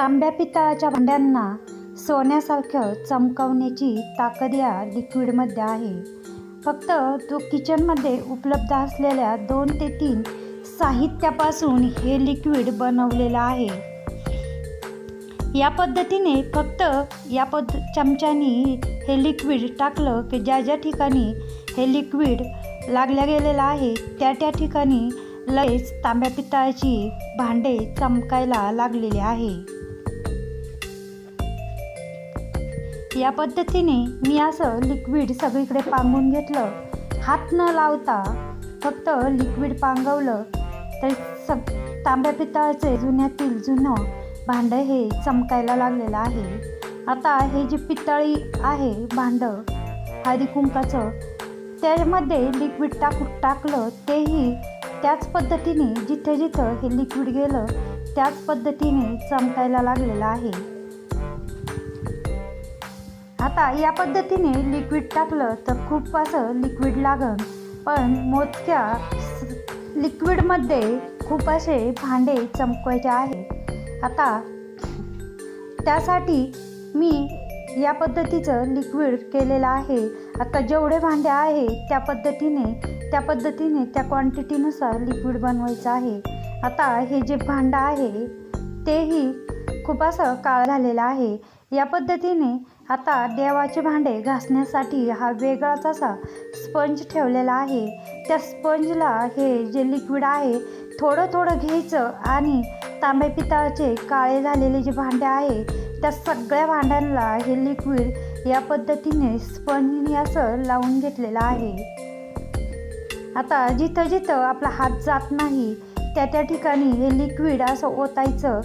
तांब्या पितळाच्या भांड्यांना सोन्यासारखं चमकवण्याची ताकद या लिक्विडमध्ये आहे. फक्त तो किचनमध्ये उपलब्ध असलेल्या दोन ते तीन साहित्यापासून हे लिक्विड बनवलेलं आहे. या पद्धतीने फक्त या पद्ध चमच्यानी हे लिक्विड टाकलं की ज्या ज्या ठिकाणी हे लिक्विड लागल्या गेलेलं आहे त्या त्या ठिकाणी लगेच तांब्या पितळाची भांडे चमकायला लागलेले आहे. या पद्धतीने मी असं लिक्विड सगळीकडे पांगून घेतलं. हात न लावता फक्त लिक्विड पांगवलं. तर सग तांब्या पितळाचे जुन्यातील जुनं भांडं हे चमकायला लागलेलं आहे. आता हे जे पितळी आहे भांडं हळदी कुंकाचं त्यामध्ये लिक्विड टाकू टाकलं तेही त्याच पद्धतीने जिथं जिथं हे लिक्विड गेलं त्याच पद्धतीने चमकायला लागलेलं आहे. आता या पद्धतीने लिक्विड टाकलं तर खूप असं लिक्विड लागन. पण मोजक्या लिक्विडमध्ये खूप असे भांडे चमकवायचे आहे. आता त्यासाठी मी या पद्धतीचं लिक्विड केलेलं आहे. आता जेवढे भांडे आहे त्या पद्धतीने त्या पद्धतीने त्या क्वांटिटीनुसार लिक्विड बनवायचं आहे. आता हे जे भांडं आहे तेही खूप असं काळ झालेलं आहे. या पद्धतीने आता देवाचे भांडे घासण्यासाठी हा वेगळाच असा स्पंज ठेवलेला आहे. त्या स्पंजला हे जे लिक्विड आहे थोडं थोडं घ्यायचं आणि तांबे पितळाचे काळे झालेले जे भांडे आहे त्या सगळ्या भांड्यांना हे लिक्विड या पद्धतीने स्पंजनी असं लावून घेतलेलं आहे. आता जिथं जिथं आपला हात जात नाही त्या त्या ठिकाणी हे लिक्विड असं ओतायचं.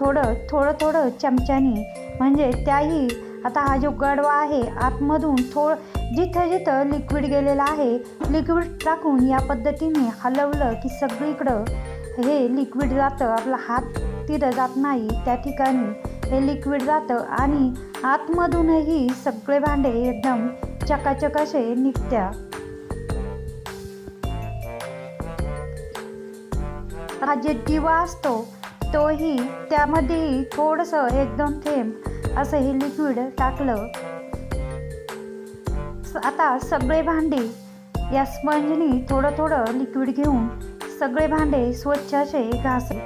थोडं थोडं थोडं चमच्याने. म्हणजे त्याही आता हा जो गडवा आहे आतमधून थोड जिथं जिथं लिक्विड गेलेलं आहे लिक्विड टाकून या पद्धतीने हलवलं की सगळीकडं हे लिक्विड जातं. आपला हात तिथं जात नाही त्या ठिकाणी हे लिक्विड जातं आणि आतमधूनही सगळे भांडे एकदम चकाचक असे निघत्या. हा जे दिवा असतो तोही त्यामध्येही थोडंसं एकदम थेंब असं हे लिक्विड टाकलं. आता सगळे भांडे या स्पंजनी थोडं थोडं लिक्विड घेऊन सगळे भांडे स्वच्छ असे घासले.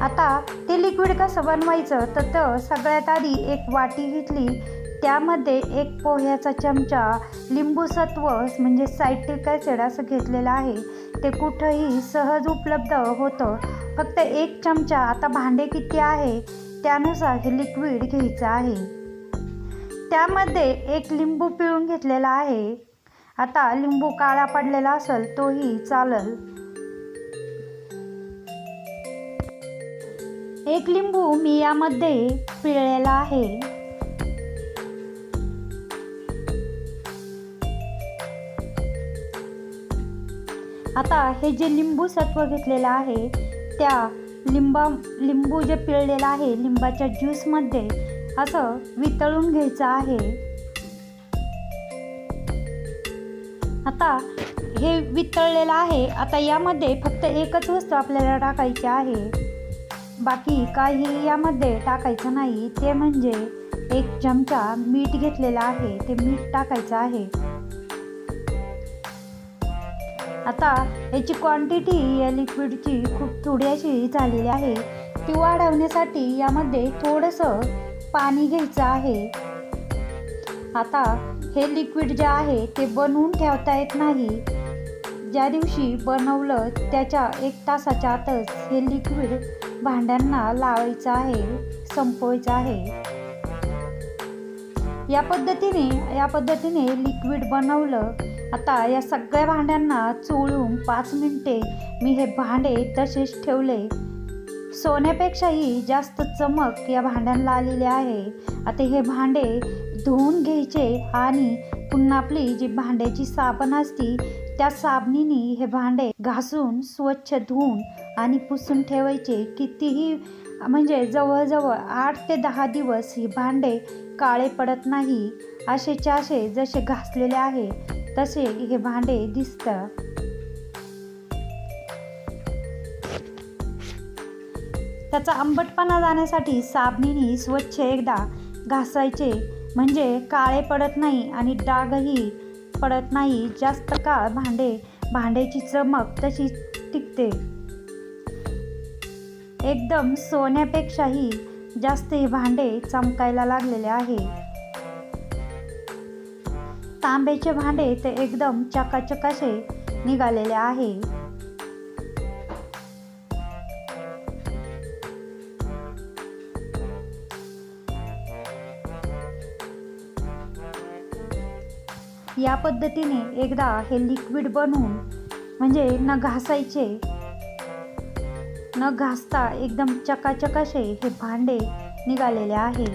आता ते लिक्विड कसं बनवायचं? तर तर सगळ्यात आधी एक वाटी घेतली. त्यामध्ये एक पोह्याचा चमचा लिंबूसत्व म्हणजे सायट्रिक ॲसिड असं घेतलेलं आहे. ते कुठंही सहज उपलब्ध होतं. फक्त एक चमचा. आता भांडे किती आहे? त्यानुसार हे लिक्विड घ्यायचं आहे. त्यामध्ये एक लिंबू पिळून घेतलेला आहे. आता लिंबू काळा पडलेला असेल तोही चालल. एक लिंबू मी यामध्ये पिळलेला आहे. आता हे जे लिंबू सत्व घेतलेलं आहे त्या लिंबा लिंबू जे पिळलेलं आहे लिंबाच्या ज्यूसमध्ये असं वितळून घ्यायचं आहे. आता हे वितळलेलं आहे आता यामध्ये फक्त एकच वस्तू आपल्याला टाकायची आहे. बाकी काही यामध्ये टाकायचं नाही ते म्हणजे एक चमचा मीठ घेतलेला आहे ते मीठ टाकायचं आहे. आता याची क्वांटिटी या लिक्विडची खूप थोडी अशी झालेली आहे. ती वाढवण्यासाठी यामध्ये थोडंसं पाणी घ्यायचं आहे. आता हे लिक्विड जे आहे ते बनवून ठेवता येत नाही. ज्या दिवशी बनवलं त्याच्या एक तासाच्या आतच हे लिक्विड भांड्यांना लावायचं आहे संपवायचं आहे. या पद्धतीने या पद्धतीने लिक्विड बनवलं आता या सगळ्या भांड्यांना चोळून पाच मिनटे मी हे भांडे तसेच ठेवले. सोन्यापेक्षाही जास्त चमक या भांड्यांना आलेली आहे. आता हे भांडे धुवून घ्यायचे आणि पुन्हा आपली जी भांड्याची साबण असती त्या साबणीने हे भांडे घासून स्वच्छ धुवून आणि पुसून ठेवायचे. कितीही म्हणजे जवळजवळ आठ ते दहा दिवस ही भांडे काळे पडत नाही. असेच्या असे जसे घासलेले आहे तसे हे भांडे दिसतं. त्याचा आंबटपणा जाण्यासाठी साबणीने स्वच्छ एकदा घासायचे. म्हणजे काळे पडत नाही आणि डागही पडत नाही. जास्त काळ भांडे भांड्याची चमक तशी टिकते. एकदम सोन्यापेक्षाही जास्त हे भांडे चमकायला लागलेले आहे. तांब्याचे भांडे ते एकदम चकाचक असे निघालेले आहे. या पद्धतीने एकदा हे लिक्विड बनवून म्हणजे न घासायचे न घासता एकदम चकाचक असे हे भांडे निघालेले आहे.